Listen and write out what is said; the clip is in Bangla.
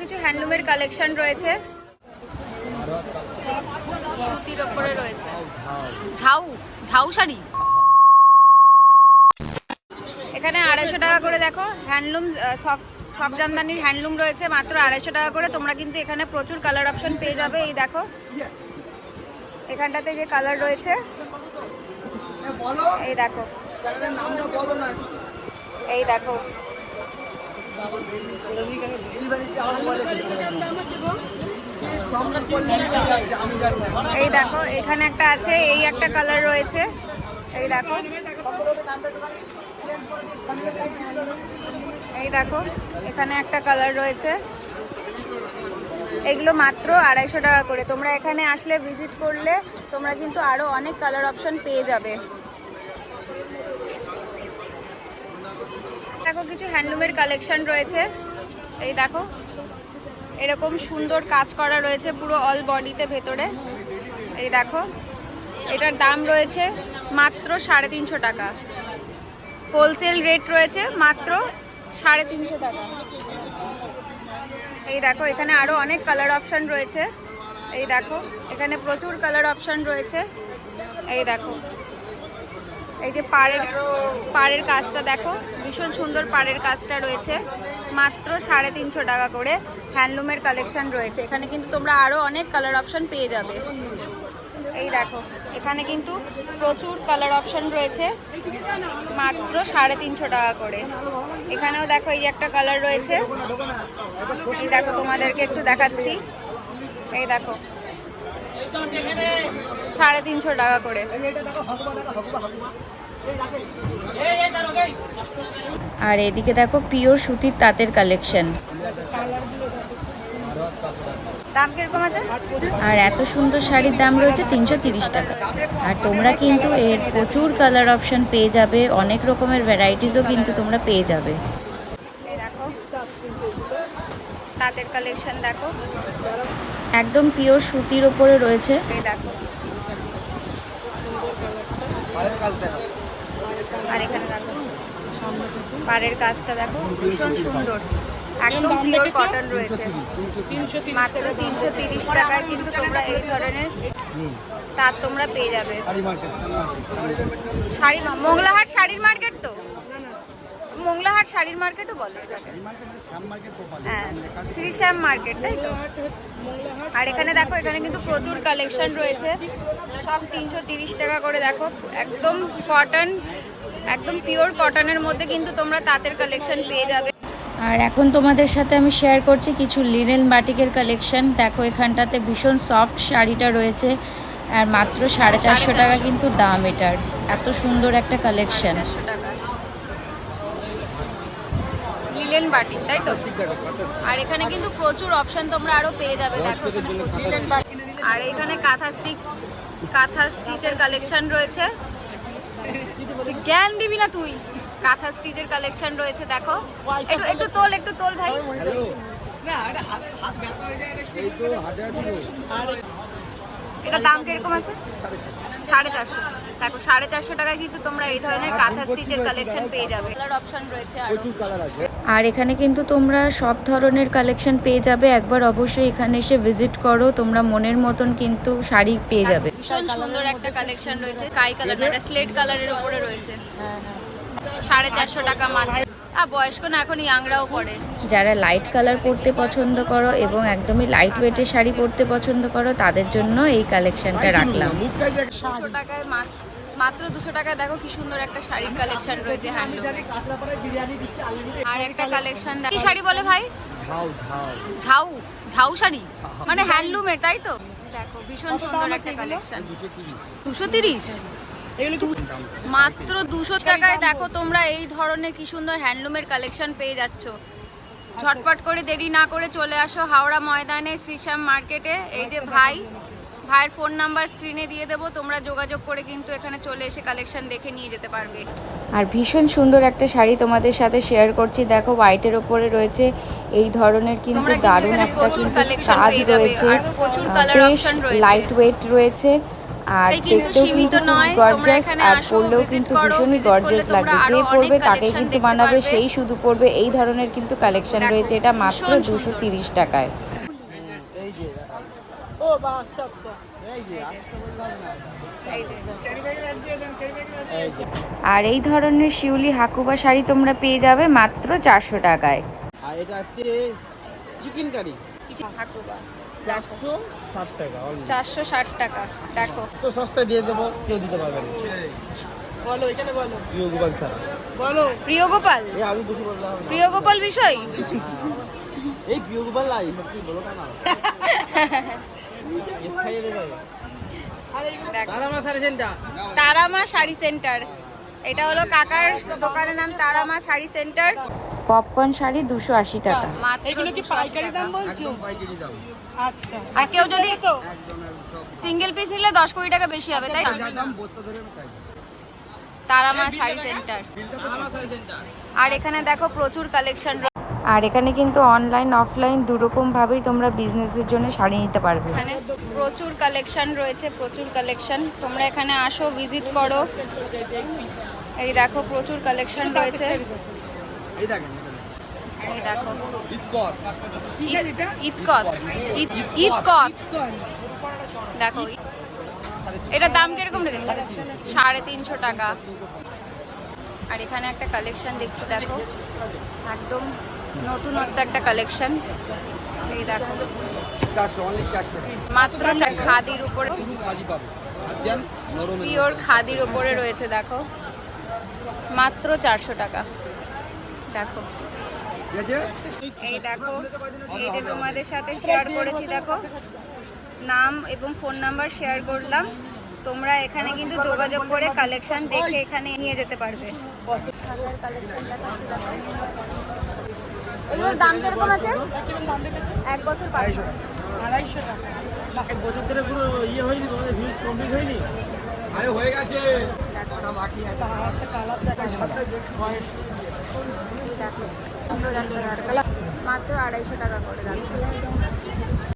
কিছু হ্যান্ডলুমের কালেকশন রয়েছে। সুতির ওপরে রয়েছে। ঝাউ ঝাউ শাড়ি। এখানে আড়াইশো টাকা করে দেখো, হ্যান্ডলুম সব সব জামদানির হ্যান্ডলুম রয়েছে, মাত্র আড়াইশো টাকা করে। তোমরা কিন্তু এখানে প্রচুর কালার অপশন পেয়ে যাবে, এই দেখো। এখানটাতে যে কালার রয়েছে, এই দেখো। এই দেখো। এই দেখো, এখানে একটা আছে, এই একটা কালার রয়েছে। এই দেখো। এই দেখো, এখানে একটা কালার রয়েছে। এগুলো মাত্র আড়াইশো টাকা করে। তোমরা এখানে আসলে ভিজিট করলে তোমরা কিন্তু আরও অনেক কালার অপশন পেয়ে যাবে। দেখো কিছু হ্যান্ডলুমের কালেকশন রয়েছে। এই দেখো, এরকম সুন্দর কাজ করা রয়েছে পুরো অল বডিতে ভেতরে। এই দেখো, এটার দাম রয়েছে মাত্র সাড়ে তিনশো টাকা। হোলসেল রেট রয়েছে মাত্র সাড়ে তিনশো টাকা। এই দেখো, এখানে আরও অনেক কালার অপশান রয়েছে। এই দেখো, এখানে প্রচুর কালার অপশন রয়েছে। এই দেখো এই যে পাড়ের পাড়ের কাজটা দেখো, ভীষণ সুন্দর পাড়ের কাজটা রয়েছে। মাত্র সাড়ে তিনশো টাকা করে হ্যান্ডলুমের কালেকশন রয়েছে। এখানে কিন্তু তোমরা আরও অনেক কালার অপশন পেয়ে যাবে। এই দেখো, এখানে কিন্তু প্রচুর কালার অপশন রয়েছে। মাত্র সাড়ে তিনশো টাকা করে। এখানেও দেখো এই একটা কালার রয়েছে। এই দেখো তোমাদেরকে একটু দেখাচ্ছি। এই দেখো। সাড়ে তিনশো টাকা করে। আর এদিকে দেখো পিওর সুতির তাঁতের কালেকশন। আর এত সুন্দর শাড়ির দাম রয়েছে তিনশো তিরিশ টাকা। আর তোমরা কিন্তু এর প্রচুর কালার অপশন পেয়ে যাবে, অনেক রকমের ভ্যারাইটিসও কিন্তু তোমরা পেয়ে যাবে এই দেখো তাঁতের কালেকশন দেখো। একদম পিওর সুতির ওপরে রয়েছে। এই দেখো। আর এখানে দেখো। পাড়ের কাজটা দেখো ভীষণ সুন্দর। একদম পিওর কটন রয়েছে। মাত্র তিনশো তিরিশ টাকায় কিন্তু তোমরা এই ধরনের তার তোমরা পেয়ে যাবে। শাড়ি মা- মোংলাহাট শাড়ির মার্কেট তো? মোংলাহাট শাড়ির মার্কেটও বলে হ্যাঁ শ্রী শ্যাম মার্কেট, তাই তো? আর এখানে দেখো, এখানে কিন্তু প্রচুর কালেকশন রয়েছে। সব তিনশো টাকা করে, দেখো, একদম কটন একদম পিওর কটনের মধ্যে কিন্তু তোমরা তাঁতের কালেকশন পেয়ে যাবে। আর এখন তোমাদের সাথে আমি শেয়ার করছি কিছু লিনেন বাটিকের কালেকশন দেখো, এখানটাতে ভীষণ সফট শাড়িটা রয়েছে। আর মাত্র সাড়ে চারশো টাকা কিন্তু দাম এটার। এত সুন্দর একটা কালেকশন চারশো টাকা লিলেন বাটি তাই তো? আর এখানে কিন্তু প্রচুর অপশন তোমরা আরও পেয়ে যাবে দেখো আর এখানে কাঁথা স্টিক কাঁথা স্টিচের কালেকশন রয়েছে। জ্ঞান দিবি না তুই কাঁথা স্টিচের কালেকশন রয়েছে দেখো। একটু একটু তোল একটু তোল ভাই। এটা দাম কীরকম আছে? সাড়ে চারশো। দেখো সাড়ে চারশো টাকায় কিন্তু তোমরা এই ধরনের কাঁথা স্টিচের কালেকশন পেয়ে যাবে। কালার অপশন রয়েছে আর আর এখানে কিন্তু তোমরা সব ধরনের কালেকশন পেয়ে যাবে। একবার অবশ্যই এখানে এসে ভিজিট করো তোমরা মনের মতন কিন্তু শাড়ি পেয়ে যাবে। ভীষণ সুন্দর একটা কালেকশন রয়েছে কাই কালার এটা স্লেট কালারের উপরে রয়েছে। সাড়ে চারশো টাকা মাত্র। বয়স্ক না এখন ইয়াংরাও পরে। যারা লাইট কালার পরতে পছন্দ করো এবং একদমই লাইট ওয়েটের শাড়ি পরতে পছন্দ করো তাদের জন্য এই কালেকশনটা রাখলাম। টাকায় মাত্র। মাত্র দুশো টাকায় দেখো কি সুন্দর একটা শাড়ির কালেকশন রয়েছে আর একটা কালেকশন কি শাড়ি বলে ভাই? ঝাউ ঝাউ। শাড়ি? মানে হ্যান্ডলুমের তাই তো? দেখো ভীষণ সুন্দর একটা কালেকশন দুশো তিরিশ। মাত্র দুশো টাকায় দেখো তোমরা এই ধরনের কি সুন্দর হ্যান্ডলুমের কালেকশন পেয়ে যাচ্ছ। ঝটপট করে দেরি না করে চলে আসো হাওড়া ময়দানে শ্রীশ্যাম মার্কেটে। এই যে ভাই ভাইয়ের ফোন নাম্বার স্ক্রিনে দিয়ে দেবো। তোমরা যোগাযোগ করে কিন্তু এখানে চলে এসে কালেকশন দেখে নিয়ে যেতে পারবে। আর ভীষণ সুন্দর একটা শাড়ি তোমাদের সাথে শেয়ার করছি। দেখো হোয়াইটের ওপরে রয়েছে। এই ধরনের কিন্তু দারুণ একটা কিন্তু কাজ রয়েছে। বেশ লাইট ওয়েট রয়েছে। আর দেখতেও কিন্তু গর্জাস আর আসো, পরলেও কিন্তু ভীষণই গর্জাস লাগবে যে পরবে তাকে কিন্তু বানাবে সেই শুধু পরবে। এই ধরনের কিন্তু কালেকশন রয়েছে। এটা মাত্র দুশো তিরিশ টাকায়। ও বা আচ্ছা আচ্ছা। আর এই ধরনের শিউলি হাকুবা শাড়ি তোমরা পেয়ে যাবে মাত্র চারশো টাকায়। আর এটা হচ্ছে চিকেন কারি। হাকুবা। চারশো ষাট টাকা চারশো ষাট টাকা দেখো। তো সস্তায় দিয়ে দেবো কেউ দিতে পারবে না। বলো এখানে বলো। প্রিয় গোপাল ছাড়া বলো। প্রিয় গোপাল আমি বেশি বলতে প্রিয় গোপাল বিষয়? এই প্রিয় গোপাল লাই বলো কেন? তারামা শাড়ি সেন্টার। এটা হলো কাকার দোকানের নাম তারামা শাড়ি সেন্টার। পপকর্ন শাড়ি দুশো আশি টাকা। এগুলো কি পাইকারি দাম বলছো? একদম পাইকারি দাম। আচ্ছা। আর কেউ যদি সিঙ্গেল পিস নিলে দশ কোটি টাকা বেশি হবে তাই তারামা শাড়ি সেন্টার। আর এখানে দেখো প্রচুর কালেকশন আর এখানে কিন্তু অনলাইন অফলাইন দুরকমভাবেই তোমরা বিজনেসের জন্য শাড়ি নিতে পারবে। এখানে প্রচুর কালেকশন রয়েছে প্রচুর কালেকশন তোমরা এখানে আসো ভিজিট করো। এই দেখো প্রচুর কালেকশন রয়েছে। এই দেখো। ইতকত ইতকত দেখো এটার দাম কীরকম রেখেছে? সাড়ে তিনশো। টাকা। আর এখানে একটা কালেকশন দেখছি দেখো। একদম নতুনত্ব একটা কালেকশন এই দেখো। মাত্র খাদির উপরে। পিওর খাদির উপরে রয়েছে দেখো। মাত্র চারশো টাকা। দেখো। এই দেখো। এই যে তোমাদের সাথে শেয়ার করেছি দেখো। নাম এবং ফোন নাম্বার শেয়ার করলাম। তোমরা এখানে কিন্তু যোগাযোগ করে কালেকশন দেখে এখানে নিয়ে যেতে পারবে। এগুলোর দাম কীরকম আছে? এক বছর আড়াইশো টাকা। এক বছর ধরে পুরো ইয়ে হয়নি তোমাদের ভিউজ কমপ্লিট হয়নি? আরে হয়ে গেছে। মাত্র আড়াইশো টাকা করে দাম।